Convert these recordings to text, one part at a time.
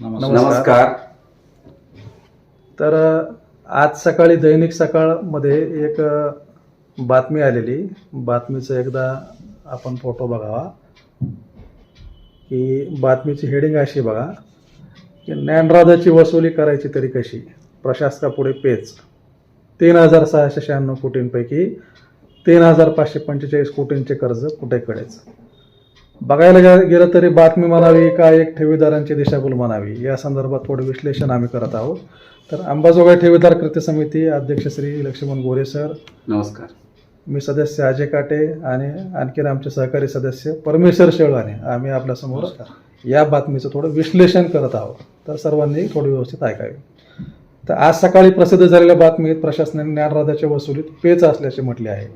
नमस्कार. तर आज सकाळी दैनिक सकाळमध्ये एक बातमी आलेली. बातमीचं एकदा आपण फोटो बघावा. की बातमीची हेडिंग अशी बघा. की ज्ञानराजाची वसुली करायची तरी कशी? प्रशासकापुढे पेच. तीन हजार सहाशे शहाण्णव कोटींपैकी तीन हजार पाचशे पंचेचाळीस कोटींचे कर्ज कुठेकडेच बघायला गेलं तरी बातमी म्हणावी का एक ठेवीदारांची दिशाभूल म्हणावी? या संदर्भात थोडं विश्लेषण आम्ही करत आहोत. तर अंबाजोगाई ठेवीदार कृती समिती अध्यक्ष श्री लक्ष्मण गोरे सर नमस्कार. मी सदस्य अजय काटे आणि आणखीन आमचे सहकारी सदस्य परमेश्वर शेळवाने. आम्ही आपल्यासमोर या बातमीचं थोडं विश्लेषण करत आहोत. तर सर्वांनी थोडं व्यवस्थित ऐकावे. तर आज सकाळी प्रसिद्ध झालेल्या बातमीत प्रशासनाने ज्ञानराधाच्या वसुलीत पेच असल्याचे म्हटले आहे.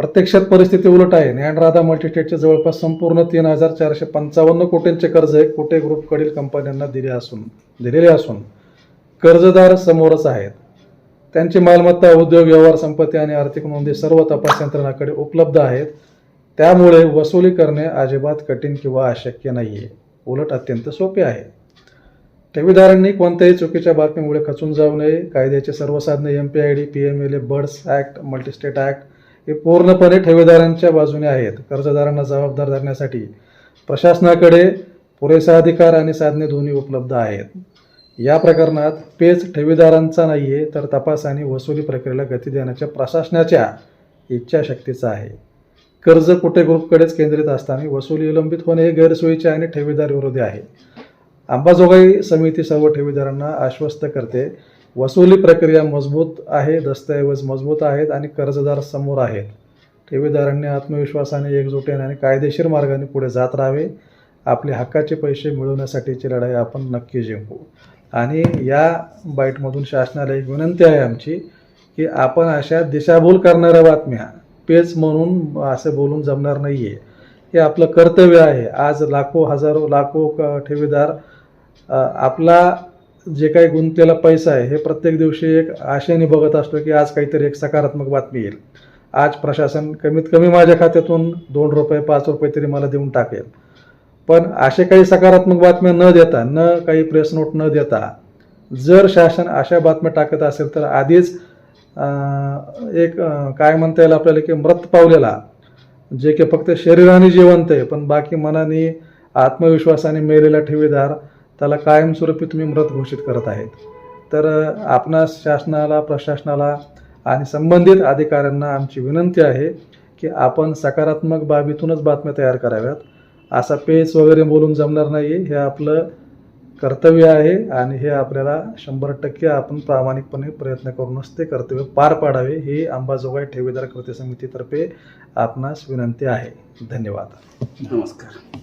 प्रत्यक्षात परिस्थिती उलट आहे. ज्ञानराधा मल्टीस्टेटचे जवळपास संपूर्ण तीन हजार चारशे पंचावन्न कोटींचे कर्ज हे कोटे ग्रुपकडील कंपन्यांना दिले असून दिलेले असून कर्जदार समोरच आहेत. त्यांची मालमत्ता उद्योग व्यवहार संपत्ती आणि आर्थिक नोंदी सर्व तपास यंत्रणाकडे उपलब्ध आहेत. त्यामुळे वसुली करणे अजिबात कठीण किंवा अशक्य नाही आहे उलट अत्यंत सोपे आहे. ठेवीदारांनी कोणत्याही चुकीच्या बातमीमुळे खचून जाऊ नये. कायद्याचे सर्व साधने M P I D P M L A BUDS act multistate act हे पूर्णपणे ठेवीदारांच्या बाजूने आहेत. कर्जदारांना जबाबदार धरण्यासाठी प्रशासनाकडे पुरेसा अधिकार आणि साधने दोन्ही उपलब्ध आहेत. या प्रकरणात पेच ठेवीदारांचा नाही आहे तर तपास आणि वसुली प्रक्रियेला गती देण्याच्या प्रशासनाच्या इच्छाशक्तीचा आहे. कर्ज कुठे ग्रुपकडेच केंद्रित असताना वसुली विलंबित होणे हे गैरसोयीचे आणि ठेवीदार विरोधी आहे. अंबाजोगाई समिती सर्व ठेवीदारांना आश्वस्त करते. वसुली प्रक्रिया मजबूत आहे दस्तऐवज मजबूत आहेत आणि कर्जदार समोर आहेत. ठेवीदारांनी आत्मविश्वासाने एकजुटीने आणि कायदेशीर मार्गाने पुढे जात राहावे. आपले हक्काचे पैसे मिळवण्यासाठीची लढाई आपण नक्की जिंकू. आणि या बाईटमधून शासनाला एक विनंती आहे आमची की आपण अशा दिशाभूल करणाऱ्या बातम्या पेच म्हणून असं बोलून जमणार नाही आहे हे आपलं कर्तव्य आहे. आज लाखो हजारो लाखो क- ठेवीदार आपला जे काही गुंतलेला पैसा आहे हे प्रत्येक दिवशी एक आशेने बघत असतो की आज काहीतरी एक सकारात्मक बातमी येईल. आज प्रशासन कमीत कमी माझ्या खात्यातून दोन रुपये पाच रुपये तरी मला देऊन टाकेल. पण असे काही सकारात्मक बातम्या न देता न काही प्रेस नोट न देता जर शासन अशा बातम्या टाकत असेल तर आधीच एक काय म्हणता येईल आपल्याला की मृत पावलेला जे की फक्त शरीराने जिवंत आहे पण बाकी मनाने आत्मविश्वासाने मेलेला ठेवीदार त्याला कायमस्वरूपी तुम्ही मृत घोषित करत आहेत. तर आपणास शासनाला प्रशासनाला आणि संबंधित अधिकाऱ्यांना आमची विनंती आहे की आपण सकारात्मक बाबीतूनच बातम्या तयार कराव्यात. असा पेच वगैरे बोलून जमणार नाही हे आपलं कर्तव्य आहे आणि हे आपल्याला शंभर टक्के आपण प्रामाणिकपणे प्रयत्न करूनच ते कर्तव्य पार पाडावे ही अंबाजोगाई ठेवीदार कृती समितीतर्फे आपणास विनंती आहे. धन्यवाद. नमस्कार.